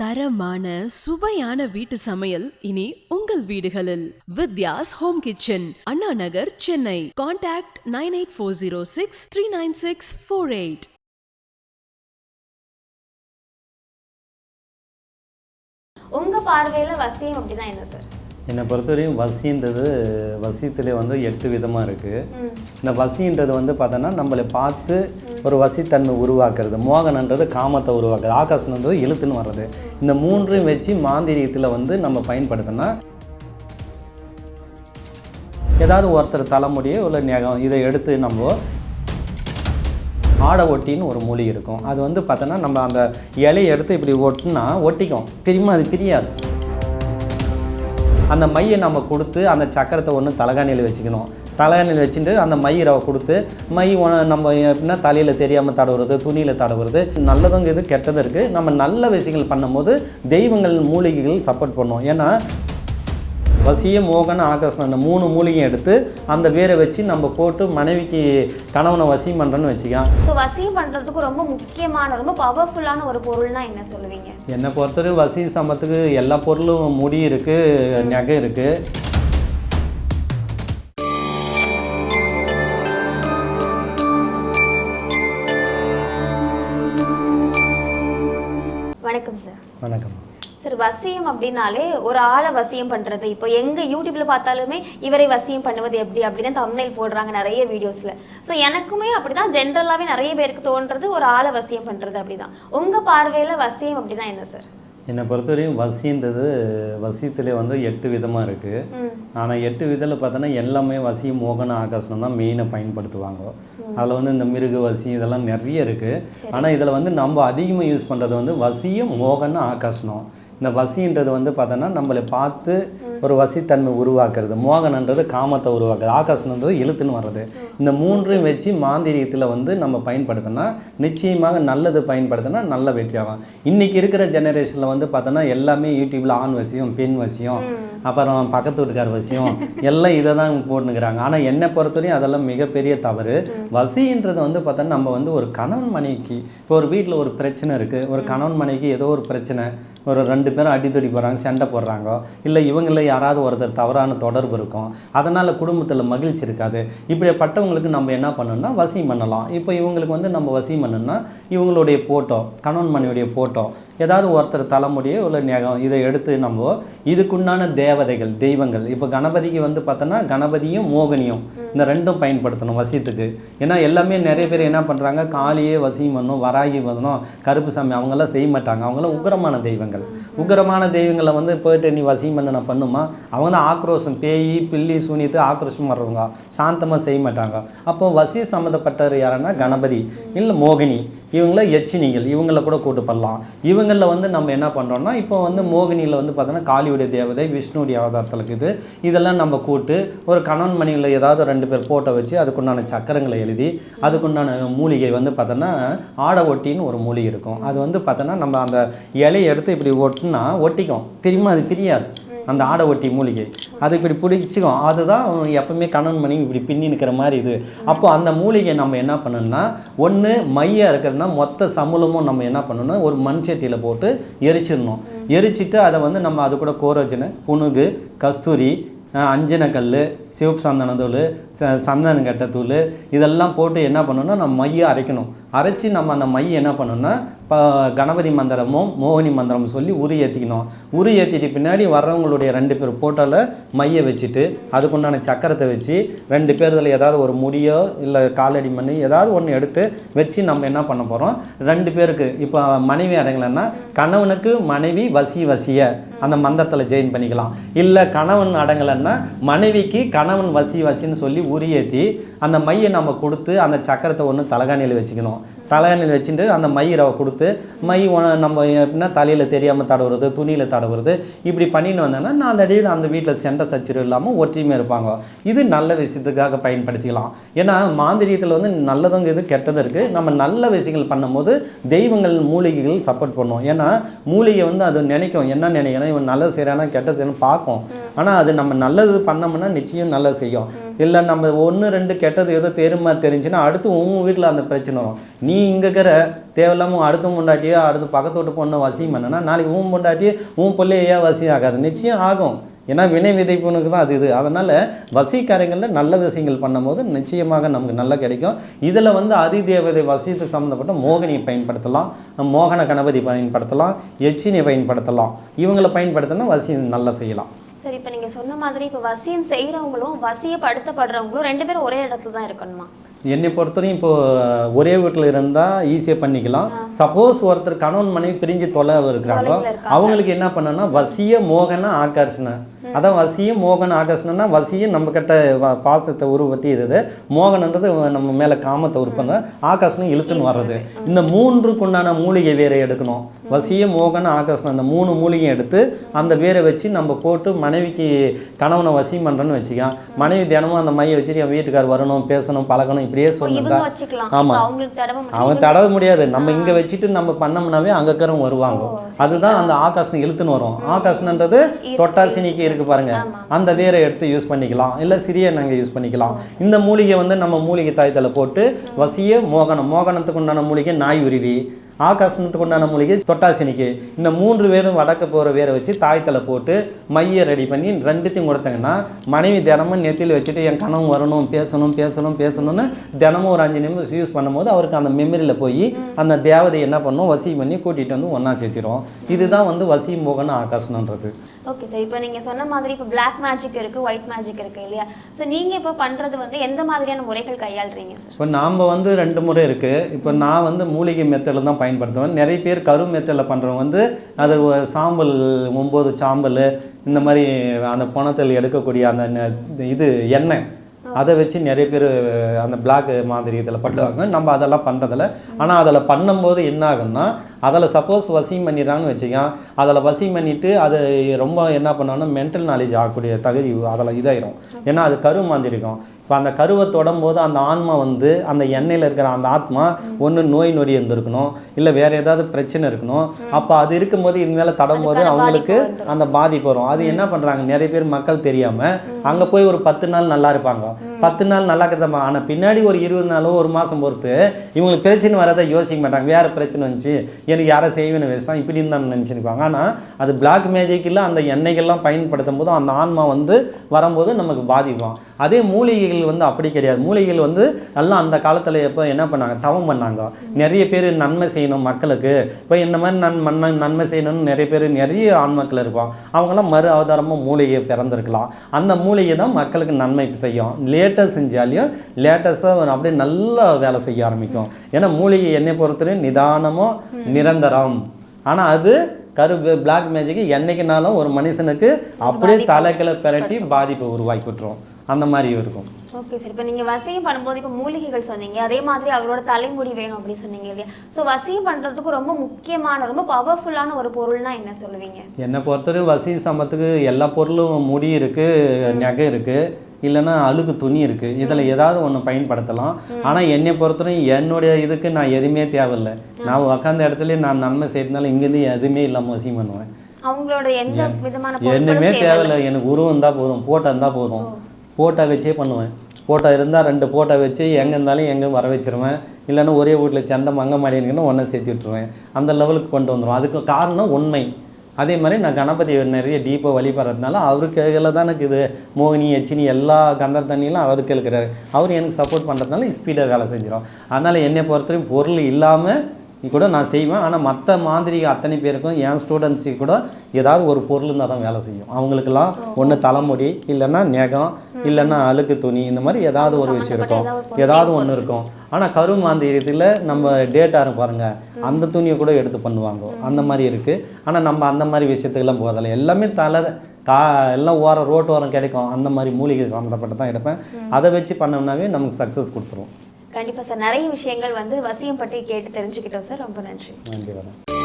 தரமான சுவையான வீட்டு சமையல் இனி உங்கள் வீடுகளில். Vidya's home kitchen Anna Nagar Chennai. Contact nine eight four zero six three nine six four eight. உங்க பார்வையில வசியம் அப்படின்னா என்ன சார் என்னை பொறுத்தவரையும் வசின்றது வசியத்திலே வந்து எட்டு விதமாக இருக்குது இந்த வசின்றது வந்து பார்த்தோன்னா நம்மளை பார்த்து ஒரு வசித்தன்மை உருவாக்குறது. மோகனன்றது காமத்தை உருவாக்குறது. ஆகாசன்றது இழுத்துன்னு வர்றது. இந்த மூன்றையும் வச்சு மாந்திரியத்தில் வந்து நம்ம பயன்படுத்தினா ஏதாவது ஒருத்தர் தலைமுடியோ இல்லை நெகம் இதை எடுத்து நம்ம ஆடை ஒட்டின்னு ஒரு மொழி இருக்கும். அது வந்து பார்த்தோன்னா நம்ம அந்த இலையை எடுத்து இப்படி ஒட்டினா ஒட்டிக்கும். திரும்ப அது பிரியாது. அந்த மையை நம்ம கொடுத்து அந்த சக்கரத்தை ஒன்று தலகாணியில் வச்சுக்கணும். தலகாணியில் வச்சுட்டு அந்த மை ரவை கொடுத்து மை நம்ம எப்படின்னா தலையில் தெரியாமல் தடவுறது துணியில் தடவுறது நல்லதும் இது கெட்டதும் இருக்குது நம்ம நல்ல விஷயங்கள் பண்ணும்போது தெய்வங்கள் மூலிகைகள் சப்போர்ட் பண்ணும். ஏன்னா வசிய மோகன ஆகாசம் அந்த மூணு மூலிகையும் எடுத்து அந்த வேரை வச்சு நம்ம போட்டு மனைவிக்கு கணவனை வசியம் பண்ணுறோன்னு வச்சுக்கலாம் ஸோ வசியம் பண்றதுக்கு ரொம்ப முக்கியமான ரொம்ப பவர்ஃபுல்லான ஒரு பொருள்னா என்ன சொல்லுவீங்க? என்னை பொறுத்தவரை வசி சம்பத்துக்கு எல்லா பொருளும் முடி இருக்குது நகை இருக்குது வணக்கம் சார் வணக்கம். சார் வசியம் அப்படின்னாலே ஒரு ஆளை வசியம் பண்றது. இப்போ எங்க யூடியூப்ல பார்த்தாலுமே இவரை வசியம் பண்ணுவது எப்படி? அப்படின்னு தம்ப்நெயில் போடுறாங்க நிறைய வீடியோஸ்ல ஸோ எனக்குமே அப்படிதான். ஜென்ரலாவே நிறைய பேருக்கு தோன்றது ஒரு ஆளை வசியம் பண்றது அப்படிதான். உங்க பார்வையில வசியம் அப்படின்னா என்ன சார்? என்னை பொறுத்தவரையும் வசின்றது வசியத்திலே வந்து எட்டு விதமாக இருக்குது ஆனால் எட்டு விதத்தில் பார்த்தோன்னா எல்லாமே வசி மோகன ஆகாசனம் தான் மெயினாக பயன்படுத்துவாங்க. அதில் வந்து இந்த மிருக வசி இதெல்லாம் நிறைய இருக்குது ஆனால் இதில் வந்து நம்ம அதிகமாக யூஸ் பண்ணுறது வந்து வசியம் மோகன ஆகாசனம் இந்த வசின்றது வந்து பார்த்தோன்னா நம்மளை பார்த்து ஒரு வசித்தன்மை உருவாக்குறது. மோகனன்றது காமத்தை உருவாக்குறது. ஆகாசனன்றது எழுத்துன்னு வர்றது. இந்த மூன்றையும் வச்சு மாந்திரியத்தில் வந்து நம்ம பயன்படுத்தினா நிச்சயமாக நல்லது பயன்படுத்தினா நல்ல வெற்றியாகும் இன்றைக்கி இருக்கிற ஜெனரேஷனில் வந்து பார்த்தோன்னா எல்லாமே யூடியூப்பில் ஆண் வசியம் பெண் வசியம் அப்புறம் பக்கத்து வீட்டுக்கார வசியம் எல்லாம் இதை தான் போட்டுனுக்குறாங்க ஆனால் என்னை பொறுத்தவரையும் அதெல்லாம் மிகப்பெரிய தவறு. வசின்றது வந்து பார்த்தோன்னா நம்ம வந்து ஒரு கணவன் மனைவிக்கு இப்போ ஒரு வீட்டில் ஒரு பிரச்சனை இருக்குது ஒரு கணவன் மனைவிக்கு ஏதோ ஒரு பிரச்சனை ஒரு ரெண்டு பேரும் அடித்தடி போகிறாங்க சண்டை போடுறாங்க இல்லை இவங்கள யாராவது ஒருத்தர் தவறான தொடர்பு இருக்கும். அதனால் குடும்பத்தில் மகிழ்ச்சி இருக்காது. இப்படிப்பட்டவங்களுக்கு நம்ம என்ன பண்ணணும்னா வசியம் பண்ணலாம். இப்போ இவங்களுக்கு வந்து நம்ம வசியம் பண்ணணும்னா இவங்களுடைய ஃபோட்டோ கணவன் மனைவியுடைய ஃபோட்டோ ஏதாவது ஒருத்தர் தலைமுடியோ இல்லை நெகம் இதை எடுத்து நம்ம இதுக்குண்டான தேவதைகள் தெய்வங்கள். இப்போ கணபதிக்கு வந்து பார்த்தோன்னா கணபதியும் மோகினியும் இந்த ரெண்டும் பயன்படுத்தணும் வசியத்துக்கு. ஏன்னா எல்லாமே நிறைய பேர் என்ன பண்ணுறாங்க காளியே வசியம் பண்ணும் வராகி பண்ணணும் கருப்பு சாமி அவங்கெல்லாம் செய்ய மாட்டாங்க. அவங்களாம் உக்ரமான தெய்வங்கள். உக்கிரமான தெய்வங்களை வந்து போயிட்டு நீ வசியம் பண்ண நான் பண்ணுமா? அவங்க தான் ஆக்ரோஷம். பேய் பில்லி சூனியத்து ஆக்ரோஷம் வர்றவங்க. சாந்தமாக செய்ய மாட்டாங்க. அப்போ வசி சம்மந்தப்பட்டவர் யாருன்னா கணபதி. இல்லை மோகினி. இவங்கள எச்சினிகள் இவங்கள கூட கூட்டு பண்ணலாம். இவங்களில் வந்து நம்ம என்ன பண்ணுறோம்னா இப்போ வந்து மோகினியில் வந்து பார்த்தோன்னா காளியுடைய தேவதை விஷ்ணுடைய அவதாரத்தில் இருக்குது. இதெல்லாம் நம்ம கூட்டு ஒரு கணவன் மணியில் ஏதாவது ரெண்டு பேர் ஃபோட்டோ வச்சு அதுக்குண்டான சக்கரங்களை எழுதி அதுக்குண்டான மூலிகை வந்து பார்த்தோன்னா ஆடை ஒட்டின்னு ஒரு மூலிகை இருக்கும். அது வந்து பார்த்தோன்னா நம்ம அந்த இலையை எடுத்து இப்படி ஒட்டினா ஒட்டிக்கும். திரும்ப அது பிரியாது. அந்த ஆடை ஒட்டி மூலிகை. அது இப்படி பிடிச்சிக்கும். அதுதான் எப்பவுமே கணவன் மனைவி இப்படி பின்னி நிற்கிற மாதிரி இது. அப்போ அந்த மூலிகை நம்ம என்ன பண்ணணும்னா ஒன்று மையாக இருக்கிறதுனா மொத்த சமூலமும் நம்ம என்ன பண்ணணும்னா ஒரு மண் சட்டியில் போட்டு எரிச்சிடணும். எரிச்சிட்டு அதை வந்து நம்ம அது கூட கோரோஜனை புணுகு கஸ்தூரி அஞ்சனக்கல் சிவப்பு சந்தனத்தூள் ச சந்தனக்கட்டை தூள் இதெல்லாம் போட்டு என்ன பண்ணணும்னா நம்ம மையம் அரைக்கணும். அரைச்சி நம்ம அந்த மை என்ன பண்ணணும்னா இப்போ கணபதி மந்திரமும் மோகினி மந்திரமும் சொல்லி உரி ஏற்றிக்கணும் உரி ஏற்றிட்டு பின்னாடி வர்றவங்களுடைய ரெண்டு பேர் ஃபோட்டோவில் மையை வச்சுட்டு அதுக்குண்டான சக்கரத்தை வச்சு ரெண்டு பேர்தில் ஏதாவது ஒரு முடியோ இல்லை காலடி மணி ஏதாவது ஒன்று எடுத்து வச்சு நம்ம என்ன பண்ண போகிறோம் ரெண்டு பேருக்கு. இப்போ மனைவி அடங்கலைன்னா கணவனுக்கு மனைவி வசி வசிய அந்த மந்திரத்தில் ஜெயின் பண்ணிக்கலாம். இல்லை கணவன் அடங்கலைன்னா மனைவிக்கு கணவன் வசி வசின்னு சொல்லி உரியேற்றி அந்த மையை நம்ம கொடுத்து அந்த சக்கரத்தை ஒன்று தலகாணியில் வச்சுக்கணும். தலையணையில் வச்சுட்டு அந்த மை ரவை கொடுத்து மை நம்ம எப்படின்னா தலையில் தெரியாமல் தடவுறது துணியில் தடவுறது இப்படி பண்ணிட்டு வந்தோன்னா நாளடியில் அந்த வீட்டில் சண்டை சச்சரவு இல்லாமல் ஒற்றுமையாக இருப்பாங்க. இது நல்ல விஷயத்துக்காக பயன்படுத்திக்கலாம். ஏன்னா மாந்திரியத்தில் வந்து நல்லதும் இது கெட்டதும் இருக்குது நம்ம நல்ல விஷயங்கள் பண்ணும்போது தெய்வங்கள் மூலிகைகள் சப்போர்ட் பண்ணுவோம் ஏன்னா மூலிகை வந்து அது நினைக்கும். என்ன நினைக்கணும் இவன் நல்லது செய்கிறானா கெட்ட செய்யணும் பார்க்கும். ஆனால் அது நம்ம நல்லது பண்ணோம்னா நிச்சயம் நல்லது செய்யும். இல்லை நம்ம ஒன்று ரெண்டு கெட்டது ஏதோ தெரியுமா தெரிஞ்சுன்னா அடுத்து உங்கள் வீட்டில் அந்த பிரச்சனை வரும். நீ இங்கே இருக்கிற தேவையில்லாமல் அடுத்த பொண்டாட்டியோ அடுத்த பக்கத்து வீட்டு பொண்ணை வசியம் பண்ணனா நாளைக்கு உன் பொண்டாட்டி உன் பிள்ளைய ஏன் வசியம் ஆகாது நிச்சயம் ஆகும். ஏன்னா வினை விதைப்புனுக்கு தான் அது இது. அதனால் வசீகாரங்களில் நல்ல விஷயங்கள் பண்ணும்போது நிச்சயமாக நமக்கு நல்லா கிடைக்கும். இதில் வந்து அதிதேவதை வசித்து சம்மந்தப்பட்ட மோகனியை பயன்படுத்தலாம். மோகன கணபதி பயன்படுத்தலாம். எச்சினியை பயன்படுத்தலாம். இவங்களை பயன்படுத்தினா வசி நல்லா செய்யலாம். சரி இப்போ நீங்க சொன்ன மாதிரி இப்போ வசியம் செய்றவங்களும் வசியப்படுத்தப்படுறவங்களும் ரெண்டு பேரும் ஒரே இடத்துல தான் இருக்கணுமா? என்னை பொறுத்தவரையும் இப்போ ஒரே வீட்டில் இருந்தால் ஈஸியாக பண்ணிக்கலாம். சப்போஸ் ஒருத்தர் கணவன் மனைவி பிரிஞ்சு தொலை இருக்கிறாங்க தொலைவில் இருக்காங்க. அவங்களுக்கு என்ன பண்ணணும்னா வசிய மோகன ஆகர்ஷண அதான் வசியம் மோகன ஆகர்ஷணம்னா வசியம் நம்ம கிட்ட வ- பாசத்தை உருவத்தி இருது மோகனன்றது நம்ம மேலே காமத்தை உருப்பண்ண ஆகர்ஷணம் இழுத்துன்னு வர்றது. இந்த மூன்றுக்கு உண்டான மூலிகை வேரை எடுக்கணும். வசிய மோகன ஆகர்ஷணம் அந்த மூணு மூலிகையும் எடுத்து அந்த வேரை வச்சு நம்ம போட்டு மனைவிக்கு கணவனை வசியம் பண்ணுறேன்னு வச்சுக்க. மனைவி தினமும் அந்த மையை வச்சுட்டு என் வீட்டுக்கார் வரணும் பேசணும் பழகணும் இப்படியே இவங்க சொன்னா வச்சுக்கலாம். ஆமா. இப்ப அவங்களுக்கு தடவை மட்டும் அவன் தடவ முடியாது. நம்ம இங்க வச்சுட்டு நம்ம பண்ணோம்னாவே அங்க இருக்கிறவங்க வருவாங்க. அதுதான் அந்த ஆகாசனம் இழுத்துன்னு வரும். ஆகாசனன்றது தொட்டாசினிக்கு இருக்கு பாருங்க. அந்த வேரை எடுத்து யூஸ் பண்ணிக்கலாம். இல்ல சிறிய நாங்க யூஸ் பண்ணிக்கலாம். இந்த மூலிகை வந்து நம்ம மூலிகை தாயத்தில் போட்டு வசிய மோகனம். மோகனத்துக்கு உண்டான மூலிகை நாய் உருவி ஆகாசனத்துக்கு உண்டான மூலிகை தொட்டாசினிக்கு. இந்த மூன்று பேரும் வடக்க போகிற வேரை வச்சு தாயத்தில் போட்டு மையை ரெடி பண்ணி ரெண்டுத்தையும் கொடுத்தாங்கன்னா மனைவி தினமும் நெத்தியில் வச்சுட்டு என் கனவு வரணும் பேசணும் பேசணும் பேசணும்னு தினமும் ஒரு அஞ்சு நிமிஷம் யூஸ் பண்ணும்போது அவருக்கு அந்த மெமரியில் போய் அந்த தேவதை என்ன பண்ணும்? வசி பண்ணி கூட்டிகிட்டு வந்து ஒன்றா சேர்த்திரும். இதுதான் வந்து வசி மோகன ஆகாசனன்றது ஓகே சார் இப்போ நீங்க சொன்ன மாதிரி இப்போ Black மேஜிக் இருக்கு ஒயிட் மேஜிக் இருக்கு இல்லையா? ஸோ நீங்க இப்போ பண்றது வந்து எந்த மாதிரியான முறைகள் கையாளுறீங்க சார் இப்போ நாம் வந்து ரெண்டு முறை இருக்குது இப்போ நான் வந்து மூலிகை மெத்தடில் தான் பயன்படுத்துவேன். நிறைய பேர் கரு மெத்தடில் பண்ணுறவங்க வந்து அது சாம்பல் ஒம்பது சாம்பல் இந்த மாதிரி அந்த பணத்தில் எடுக்கக்கூடிய அந்த இது எண்ணெய் அதை வச்சு நிறைய பேர் அந்த பிளாக் மாதிரி இதில் பண்ணுவாங்க. நம்ம அதெல்லாம் பண்ணுறதில்ல ஆனால் அதில் பண்ணும்போது என்ன ஆகும்னா அதில் சப்போஸ் வசியம் பண்ணிடுறாங்கன்னு வச்சுக்கோங்க அதில் வசியம் பண்ணிவிட்டு அது ரொம்ப என்ன பண்ணோன்னா மென்டல் நாலேஜ் ஆகக்கூடிய தகுதி அதில் இதாயிரும். ஏன்னா அது கரு மாதிரி இருக்கும். இப்போ அந்த கருவை தொடும்போது அந்த ஆன்மா வந்து அந்த எண்ணெயில் இருக்கிற அந்த ஆத்மா ஒன்று நோய் நொடி இருந்திருக்கணும். இல்லை வேற ஏதாவது பிரச்சனை இருக்கணும். அப்போ அது இருக்கும்போது இது மேலே தடும்போது அவங்களுக்கு. அந்த பாதிப்பு வரும். அது என்ன பண்ணுறாங்க நிறைய பேர் மக்கள் தெரியாமல் அங்கே போய் ஒரு பத்து நாள் நல்லா இருப்பாங்க. பத்து நாள் நல்லா இருக்கிறதா ஆனால் பின்னாடி ஒரு இருபது நாளோ ஒரு மாதம் பொறுத்து இவங்களுக்கு பிரச்சனை வரதை யோசிக்க மாட்டாங்க. வேறு பிரச்சனை வந்துச்சு. எனக்கு யாரை செய்வேன்னு வச்சுட்டான் இப்படி தான் நினச்சிருப்பாங்க. ஆனால் அது பிளாக் மேஜிக்கில் அந்த எண்ணெய்கள்லாம் பயன்படுத்தும் போது அந்த ஆன்மா வந்து வரும்போது நமக்கு பாதிக்கும் அதே மூலிகைகள் வந்து அப்படி கிடையாது. மூலிகைகள் வந்து எல்லாம் அந்த காலத்தில் எப்போ என்ன பண்ணாங்க? தவம் பண்ணாங்க. நிறைய பேர் நன்மை செய்யணும் மக்களுக்கு. இப்போ இந்த மாதிரி நன் மன்ன நன்மை செய்யணும்னு நிறைய பேர் நிறைய ஆன்மக்கள் இருப்பான் அவங்களாம் மறு அவதாரமாக மூலிகை பிறந்திருக்கலாம். அந்த மூலிகை தான் மக்களுக்கு நன்மை செய்யும். லேட்டஸ்ட் செஞ்சாலையும் லேட்டஸ்ட்டாக அப்படியே நல்லா வேலை செய்ய ஆரம்பிக்கும். ஏன்னா மூலிகை என்னை பொறுத்தவரையும் நிதானமும் நிரந்தரம். ஆனால் அது கரு பிளாக் மேஜிக் என்னைக்குனாலும் ஒரு மனுஷனுக்கு அப்படியே தலைக்கில பிரட்டி பாதிப்பை உருவாக்கி விட்டுரும். அந்த மாதிரி இருக்கும். ஓகே சார் இப்போ நீங்கள் வசியம் பண்ணும்போது இப்போ மூலிகைகள் சொன்னீங்க. அதே மாதிரி அவரோட தலைமுடி வேணும் அப்படின்னு சொன்னீங்க இல்லையா? ஸோ வசியம் பண்ணுறதுக்கு ரொம்ப முக்கியமான ரொம்ப பவர்ஃபுல்லான ஒரு பொருள்னா என்ன சொல்லுவீங்க? என்னை பொறுத்தவரையும் வசி சமத்துக்கு எல்லா பொருளும் முடி இருக்குது நகை இருக்குது இல்லைன்னா அழுக்கு துணி இருக்குது இதில் ஏதாவது ஒன்று பயன்படுத்தலாம். ஆனால் என்னை பொறுத்தவரையும் என்னுடைய இதுக்கு நான் எதுவுமே தேவையில்லை. நான் உக்காந்த இடத்துல நான் நன்மை செய்யறதுனால இங்கேருந்து எதுவுமே இல்லாமல் வசியம் பண்ணுவேன். அவங்களோட எந்த விதமான என்னமே தேவையில்லை. எனக்கு உருவம் இருந்தால் போதும் போட்டோ இருந்தால் போதும். போட்டா வச்சே பண்ணுவேன். போட்டா இருந்தால் ரெண்டு போட்டா வச்சு எங்கே இருந்தாலும் எங்கே வர வச்சிருவேன். இல்லைன்னா ஒரே வீட்டில் சண்டை மங்க மாடின்னு ஒன்றை சேர்த்து விட்டுருவேன். அந்த லெவலுக்கு கொண்டு வந்துடும் அதுக்கு காரணம் உண்மை. அதே மாதிரி நான் கணபதி நிறைய டீப்பாக வழிபடுறதுனால அவருக்கு கையில் தான் எனக்கு இது மோகினி எச்சினி எல்லா கந்தர் தண்ணியெலாம் அவருக்கு இருக்கிறாரு அவர் எனக்கு சப்போர்ட் பண்ணுறதுனால ஸ்பீடாக வேலை செஞ்சிடும் அதனால் என்னை பொறுத்தவரையும் பொருள் இல்லாமல் கூட நான் செய்வேன். ஆனால் மற்ற மாதிரி அத்தனை பேருக்கும் என் ஸ்டூடெண்ட்ஸுக்கு கூட ஏதாவது ஒரு பொருள் இருந்தால் தான் வேலை செய்யும். அவங்களுக்கெல்லாம் ஒன்று தலைமுடி இல்லைன்னா நெகம் இல்லைன்னா அழுக்கு துணி இந்த மாதிரி ஏதாவது ஒரு விஷயம் இருக்கும். ஏதாவது ஒன்று இருக்கும். ஆனால் கருமாந்திரத்தில் நம்ம டேட்டா பாருங்க. அந்த துணியை கூட எடுத்து பண்ணுவாங்க. அந்த மாதிரி இருக்குது ஆனால் நம்ம அந்த மாதிரி விஷயத்துக்கெல்லாம் போகிறதில்ல எல்லாமே தலை கா எல்லாம் ஓரம் ரோட்டு ஓரம் கிடைக்கும். அந்த மாதிரி மூலிகை சம்மந்தப்பட்டு தான் எடுப்பேன். அதை வச்சு பண்ணோம்னாவே நமக்கு சக்ஸஸ் கொடுத்துரும். கண்டிப்பாக சார். நிறைய விஷயங்கள் வந்து வசியம் பற்றி கேட்டு தெரிஞ்சுக்கிட்டோம் சார். ரொம்ப நன்றி. நன்றி வரேன்